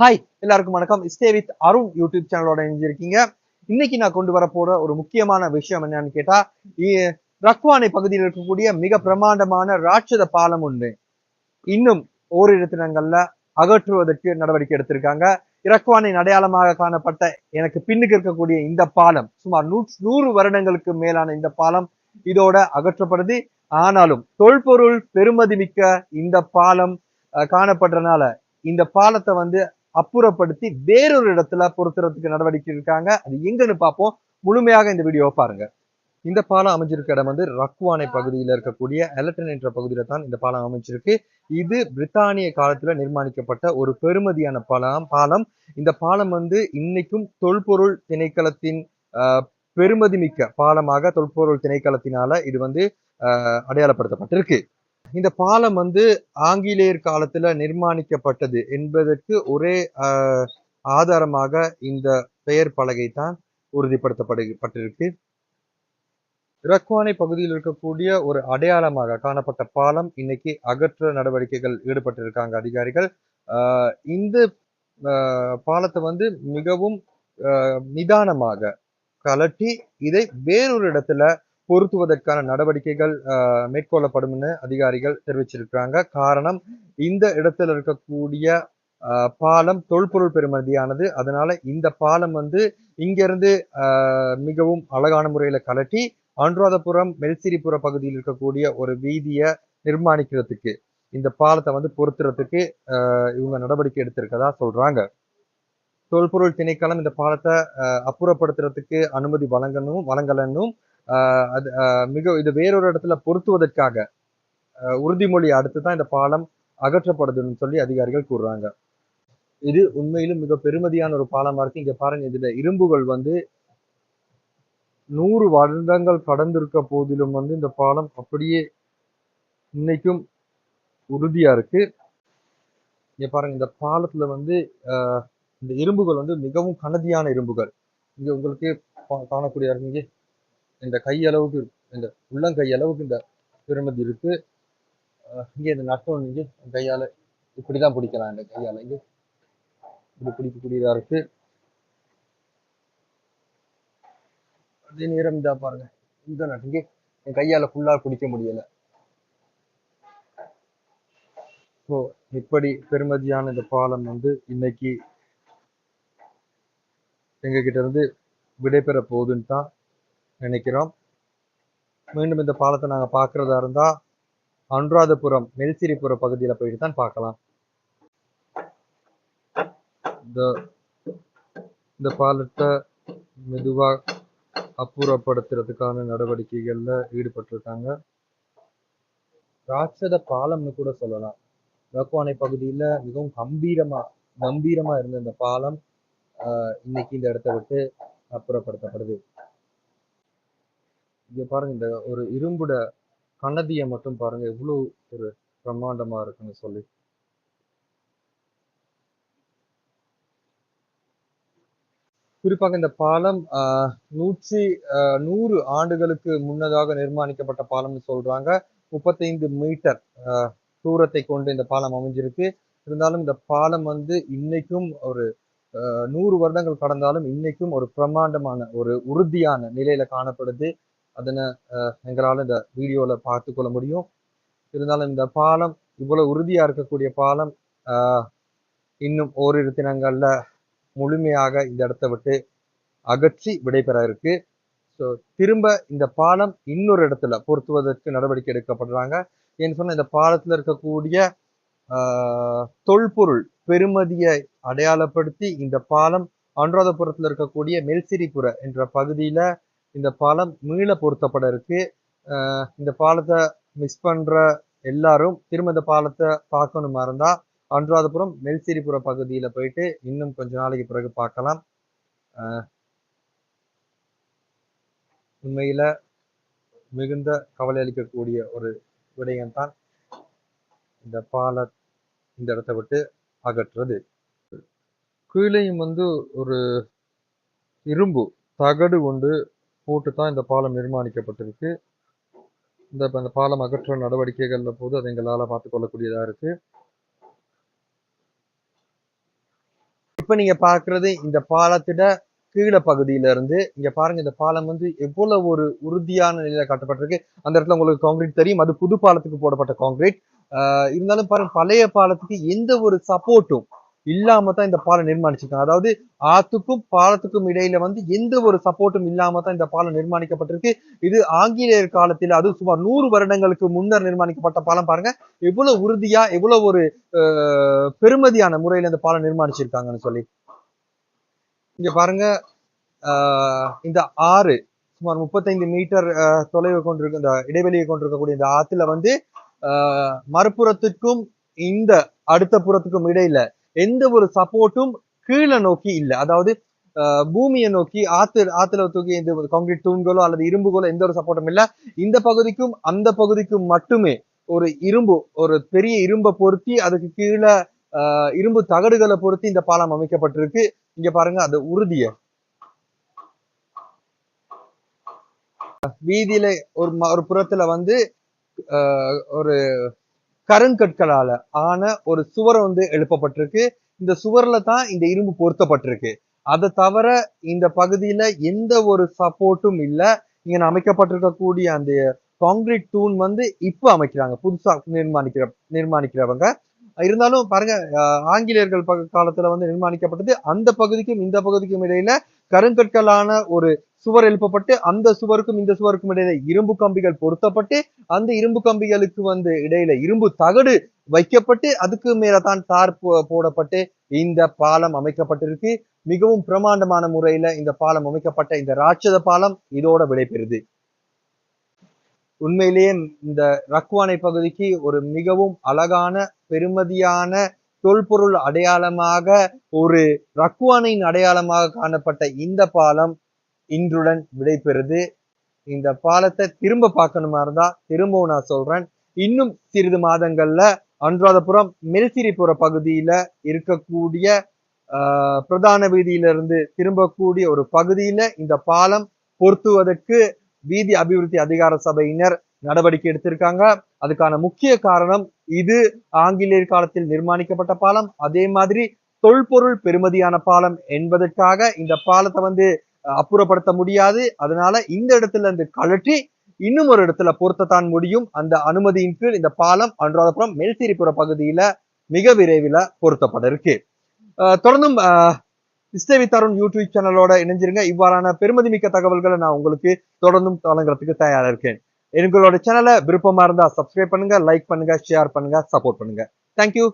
Hi எல்லாருக்கும் வணக்கம். Stay with Arun YouTube சேனலோட இணைஞ்சிருக்கீங்க. இன்னைக்கு நான் கொண்டு வர போற ஒரு முக்கியமான விஷயம் என்னன்னு கேட்டா இ- ரக்வானை பகுதியில் இருக்கக்கூடிய மிக பிரமாண்டமான ராட்சத பாலம் ஒன்று இன்னும் ஓரிரு தினங்கள்ல அகற்றுவதற்கு நடவடிக்கை எடுத்திருக்காங்க. இரக்வானின் அடையாளமாக காணப்பட்ட எனக்கு பின்னுக்கு இருக்கக்கூடிய இந்த பாலம் சுமார் நூ நூறு வருடங்களுக்கு மேலான இந்த பாலம் இதோட அகற்றப்படுது. ஆனாலும் தொல்பொருள் பெருமதி மிக்க இந்த பாலம் காணப்படுறதுனால இந்த பாலத்தை வந்து அப்புறப்படுத்தி வேறொரு இடத்துல பொருத்துறதுக்கு நடவடிக்கை இருக்காங்க. அது எங்கன்னு பார்ப்போம். முழுமையாக இந்த வீடியோவை பாருங்க. இந்த பாலம் அமைஞ்சிருக்க இடம் வந்து ரக்வானை பகுதியில் இருக்கக்கூடிய எலட்டன் என்ற பகுதியில தான் இந்த பாலம் அமைஞ்சிருக்கு. இது பிரித்தானிய காலத்துல நிர்மாணிக்கப்பட்ட ஒரு பெருமதியான பாலம் பாலம். இந்த பாலம் வந்து இன்னைக்கும் தொல்பொருள் திணைக்களத்தின் பெருமதிமிக்க பாலமாக தொல்பொருள் திணைக்களத்தினால இது வந்து அடையாளப்படுத்தப்பட்டிருக்கு. இந்த பாலம் வந்து ஆங்கிலேயர் காலத்துல நிர்மாணிக்கப்பட்டது என்பதற்கு ஒரே ஆஹ், ஆதாரமாக இந்த பெயர் பலகை தான் உறுதிப்படுத்தப்பட்டிருக்கு ரக்வானை பகுதியில் இருக்கக்கூடிய ஒரு அடையாளமாக காணப்பட்ட பாலம் இன்னைக்கு அகற்ற நடவடிக்கைகள் ஈடுபட்டிருக்காங்க அதிகாரிகள். ஆஹ் இந்த ஆஹ் பாலத்தை வந்து மிகவும் ஆஹ் நிதானமாக கலட்டி இதை வேறொரு இடத்துல பொருத்துவதற்கான நடவடிக்கைகள் மேற்கொள்ளப்படும்னு அதிகாரிகள் தெரிவிச்சிருக்கிறாங்க. காரணம் இந்த இடத்துல இருக்கக்கூடிய ஆஹ் பாலம் தொல்பொருள் பெருமதியானது அதனால இந்த பாலம் வந்து இங்கிருந்து மிகவும் அழகான முறையில கலட்டி அனுராதபுரம் மெல்சிரிபுர பகுதியில் இருக்கக்கூடிய ஒரு வீதியை நிர்மாணிக்கிறதுக்கு இந்த பாலத்தை வந்து பொருத்துறதுக்கு ஆஹ் இவங்க நடவடிக்கை எடுத்திருக்கதா சொல்றாங்க. தொல்பொருள் திணைக்களம் இந்த பாலத்தை அப்புறப்படுத்துறதுக்கு அனுமதி வழங்கணும் வழங்கலன்னும் அது மிக இது வேறொரு இடத்துல பொருத்துவதற்காக உறுதிமொழி அடுத்து தான் இந்த பாலம் அகற்றப்படுதுன்னு சொல்லி அதிகாரிகள் கூறுறாங்க. இது உண்மையிலும் மிக பெருமதியான ஒரு பாலமா இருக்கு. இங்க பாருங்க இதுல இரும்புகள் வந்து நூறு வருடங்கள் கடந்திருக்க போதிலும் வந்து இந்த பாலம் அப்படியே இன்னைக்கும் உறுதியா இருக்கு. இங்க பாருங்க இந்த பாலத்துல வந்து ஆஹ், இந்த இரும்புகள் வந்து மிகவும் கனதியான இரும்புகள். இங்க உங்களுக்கு பா- காணக்கூடிய இங்கே இந்த கை அளவுக்கு இந்த உள்ளங்கை அளவுக்கு இந்த பெருமதி இருக்கு. இங்கே இந்த நட்டம் இங்க கையால இப்படிதான் பிடிக்கலாம் இந்த கையால் இங்க. இப்படி பிடிக்கக்கூடியதாக இருக்கு. அதே நேரம் இதாக பாருங்க. இந்த நட்டு இங்கே என் கையால ஃபுல்லா பிடிக்க முடியல. ஸோ இப்படி பெருமதியான இந்த பாலம் வந்து இன்னைக்கு எங்க கிட்ட இருந்து விடைபெற போகுதுன்னு தான் நினைக்கிறோம். மீண்டும் இந்த பாலத்தை நாங்க பார்க்குறதா இருந்தா அனுராதபுரம் மெல்சிரிபுர பகுதியில போயிட்டு தான் பார்க்கலாம். இந்த இந்த பாலத்தை மெதுவா அப்புறப்படுத்துறதுக்கான நடவடிக்கைகள்ல ஈடுபட்டிருக்காங்க. ராட்சத பாலம்னு கூட சொல்லலாம். ரக்குவானை பகுதியில மிகவும் கம்பீரமா கம்பீரமா இருந்த இந்த பாலம் ஆஹ் இன்னைக்கு இந்த இடத்த விட்டு அப்புறப்படுத்தப்படுது. இங்க பாருங்க இந்த ஒரு இரும்புட கண்ணதியை மட்டும் பாருங்க எவ்வளவு ஒரு பிரம்மாண்டமா இருக்குன்னு சொல்லி. குறிப்பாக இந்த பாலம் ஆஹ் நூற்றி நூறு ஆண்டுகளுக்கு முன்னதாக நிர்மாணிக்கப்பட்ட பாலம்னு சொல்றாங்க. முப்பத்தைந்து மீட்டர் தூரத்தை கொண்டு இந்த பாலம் அமைஞ்சிருக்கு. இருந்தாலும் இந்த பாலம் வந்து இன்னைக்கும் ஒரு நூறு வருடங்கள் கடந்தாலும் இன்னைக்கும் ஒரு பிரம்மாண்டமான ஒரு உறுதியான நிலையில காணப்படுது. அதனை எங்களால் இந்த வீடியோவில் பார்த்து கொள்ள முடியும். இருந்தாலும் இந்த பாலம் இவ்வளோ உறுதியாக இருக்கக்கூடிய பாலம் ஆஹ் இன்னும் ஓரிரு தினங்களில் முழுமையாக இந்த இடத்தை விட்டு அகற்றி விடைபெற இருக்கு. ஸோ திரும்ப இந்த பாலம் இன்னொரு இடத்துல பொருத்துவதற்கு நடவடிக்கை எடுக்கப்படுறாங்க. ஏன்னு சொன்னால் இந்த பாலத்தில் இருக்கக்கூடிய தொல்பொருள் பெருமதியை அடையாளப்படுத்தி இந்த பாலம் அனுராதபுரத்தில் இருக்கக்கூடிய மெல்சிரிபுர என்ற பகுதியில் இந்த பாலம் மீள பொருத்தப்பட இருக்கு. இந்த பாலத்தை மிஸ் பண்ற எல்லாரும் திரும்ப இந்த பாலத்தை பார்க்கணுமா இருந்தா அன்றாதபுரம் மெல்சிரிபுர பகுதியில போயிட்டு இன்னும் கொஞ்ச நாளைக்கு பிறகு பார்க்கலாம். உண்மையில மிகுந்த கவலை அளிக்கக்கூடிய ஒரு விடயம்தான் இந்த பால இந்த இடத்தை விட்டு அகற்றுறது கீழேயும் வந்து ஒரு இரும்பு தகடு கொண்டு போட்டு தான் இந்த பாலம் நிர்மாணிக்கப்பட்டிருக்கு. இந்த இப்போ இந்த பாலம் அகற்ற நடவடிக்கைகள்ல போது அதை எங்களால பார்த்துக்கொள்ளக்கூடியதாக இருக்கு. இப்ப நீங்க பாக்குறது இந்த பாலத்திட கீழ பகுதியில இருந்து இங்க பாருங்க இந்த பாலம் வந்து எவ்வளவு ஒரு உறுதியான நிலையில கட்டப்பட்டிருக்கு. அந்த இடத்துல உங்களுக்கு கான்கிரீட் தெரியும். அது புது பாலத்துக்கு போடப்பட்ட கான்கிரீட் ஆஹ் இருந்தாலும் பாருங்க பழைய பாலத்துக்கு எந்த ஒரு சப்போர்ட்டும் இல்லாம தான் இந்த பாலம் நிர்மாணிச்சிருக்காங்க. அதாவது ஆத்துக்கும் பாலத்துக்கும் இடையில வந்து எந்த ஒரு சப்போர்ட்டும் இல்லாம தான் இந்த பாலம் நிர்மாணிக்கப்பட்டிருக்கு. இது ஆங்கிலேயர் காலத்தில் அது சுமார் நூறு வருடங்களுக்கு முன்னர் நிர்மாணிக்கப்பட்ட பாலம் பாருங்க. எவ்வளவு உறுதியா எவ்வளவு ஒரு ஆஹ் பெருமதியான முறையில இந்த பாலம் நிர்மாணிச்சிருக்காங்கன்னு சொல்லி. இங்க பாருங்க ஆஹ் இந்த ஆறு சுமார் முப்பத்தைந்து மீட்டர் தொலைவு கொண்டிருக்க இந்த இடைவெளியை கொண்டிருக்கக்கூடிய இந்த ஆத்துல வந்து ஆஹ் மறுபுறத்துக்கும் இந்த அடுத்த புறத்துக்கும் இடையில எந்த ஒரு சப்போர்ட்டும் கீழே நோக்கி இல்ல. அதாவது ஆஹ் பூமியை நோக்கி ஆத்து ஆத்துல தூக்கி இந்த காங்கிரீட் தூண்களோ அல்லது இரும்புகளோ எந்த ஒரு சப்போர்ட்டும் இல்ல. இந்த பகுதிக்கும் அந்த பகுதிக்கும் மட்டுமே ஒரு இரும்பு ஒரு பெரிய இரும்பை பொருத்தி அதுக்கு கீழே ஆஹ் இரும்பு தகடுகளை பொருத்தி இந்த பாலம் அமைக்கப்பட்டிருக்கு. இங்க பாருங்க அது உறுதிய. வீதியில ஒரு ஒரு புறத்துல வந்து ஆஹ் ஒரு கருங்கற்களால ஆன ஒரு சுவர் வந்து எழுப்பப்பட்டிருக்கு. இந்த சுவர்ல தான் இந்த இரும்பு பொருத்தப்பட்டிருக்கு. அதை தவிர இந்த பகுதியில எந்த ஒரு சப்போர்ட்டும் இல்லை. இங்க அமைக்கப்பட்டிருக்கக்கூடிய அந்த காங்கிரீட் தூண் வந்து இப்ப அமைக்கிறாங்க. புதுசா நிர்மாணிக்கிற நிர்மாணிக்கிறவங்க. இருந்தாலும் பாருங்க ஆங்கிலேயர்கள் காலத்துல வந்து நிர்மாணிக்கப்பட்டது அந்த பகுதிக்கும் இந்த பகுதிக்கும் இடையில கருங்கற்களான ஒரு சுவர் எழுப்பப்பட்டு அந்த சுவருக்கும் இந்த சுவருக்கும் இடையில இரும்பு கம்பிகள் பொருத்தப்பட்டு அந்த இரும்பு கம்பிகளுக்கு வந்து இடையில இரும்பு தகடு வைக்கப்பட்டு அதுக்கு மேலதான் தார் போ- போடப்பட்டு இந்த பாலம் அமைக்கப்பட்டிருக்கு. மிகவும் பிரமாண்டமான முறையில இந்த பாலம் அமைக்கப்பட்ட இந்த ராட்சத பாலம் இதோட விடைபெறுது உண்மையிலேயே இந்த ரக்வானை பகுதிக்கு ஒரு மிகவும் அழகான பெருமதியான தொல்பொருள் அடையாளமாக ஒரு ரக்குவானின் அடையாளமாக காணப்பட்ட இந்த பாலம் இன்றுடன் விடைபெறுது. இந்த பாலத்தை திரும்ப பார்க்கணுமா இருந்தா திரும்பவும் நான் சொல்றேன். இன்னும் சிறிது மாதங்கள்ல அன்றாதபுரம் மெல்சிரிபுர பகுதியில இருக்கக்கூடிய ஆஹ், பிரதான வீதியிலிருந்து திரும்பக்கூடிய ஒரு பகுதியில இந்த பாலம் பொருத்துவதற்கு வீதி அபிவிருத்தி அதிகார சபையினர் நடவடிக்கை எடுத்திருக்காங்க. அதுக்கான முக்கிய காரணம் இது. ஆங்கிலேயர் காலத்தில் நிர்மாணிக்கப்பட்ட பாலம். அதே மாதிரி தொல்பொருள் பெருமதியான பாலம் என்பதற்காக இந்த பாலத்தை வந்து அப்புறப்படுத்த முடியாது. அதனால இந்த இடத்துல இருந்து கழற்றி இன்னும் ஒரு இடத்துல பொருத்தத்தான் முடியும். அந்த அனுமதியின் கீழ் இந்த பாலம் அனுராதபுரம் மெல்சிரிபுர பகுதியில மிக விரைவில் பொருத்தப்பட இருக்கு. தொடர்ந்தும் அஹ், இஸ்தேவி தருண் யூடியூப் சேனலோட இணைஞ்சிருங்க. இவ்வாறான பெருமதிமிக்க தகவல்களை நான் உங்களுக்கு தொடர்ந்தும் வழங்குறதுக்கு தயாரா இருக்கேன். எங்களோட சேனலை விருப்பமா இருந்தா சப்ஸ்கிரைப் பண்ணுங்க லைக் பண்ணுங்க ஷேர் பண்ணுங்க சப்போர்ட் பண்ணுங்க. தேங்க்யூ